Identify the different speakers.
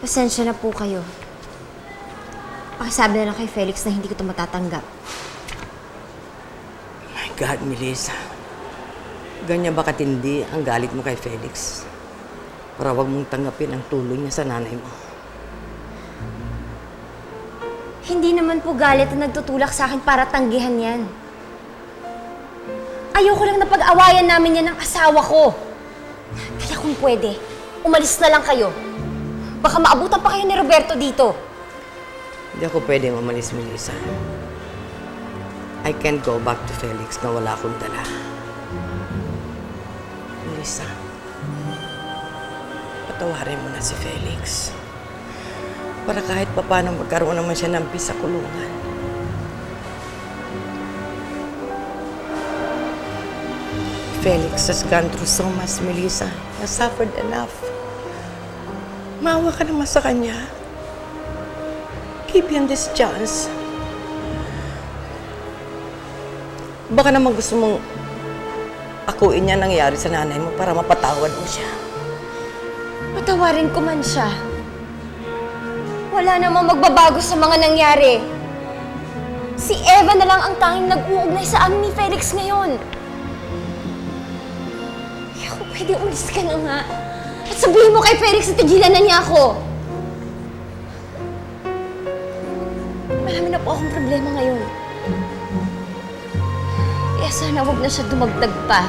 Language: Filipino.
Speaker 1: Pasensya na po kayo. Pakisabi na lang kay Felix na hindi ko ito matatanggap.
Speaker 2: My God, Melissa. Ganyan ba katindi ang galit mo kay Felix? Para wag mong tanggapin ang tulong niya sa nanay mo.
Speaker 1: Hindi naman po galit na nagtutulak sa akin para tanggihan yan. Ayoko lang na pag-awayan namin yan ng asawa ko. Kaya kung pwede, umalis na lang kayo. Baka maabutan pa kayo ni Roberto dito.
Speaker 2: Hindi ako pwede umalis, Melissa. I can't go back to Felix na wala akong dala. Melissa, patawarin mo na si Felix. Para kahit papano magkaroon naman siya ng peace sa kulungan. Felix has gone through so much, Melissa. Has suffered enough. Maawa ka naman sa kanya. Give him this chance. Baka naman gusto mong akuin niya nangyari sa nanay mo para mapatawad mo siya.
Speaker 1: Patawarin ko man siya. Wala namang magbabago sa mga nangyari. Si Eva na lang ang tanging nag-uugnay sa amin ni Felix ngayon. Kaya kung pwede ulis ka na nga. At sabihin mo kay Felix na tigilan na niya ako. Marami na po akong problema ngayon. Kaya sana huwag na siya dumagdag pa.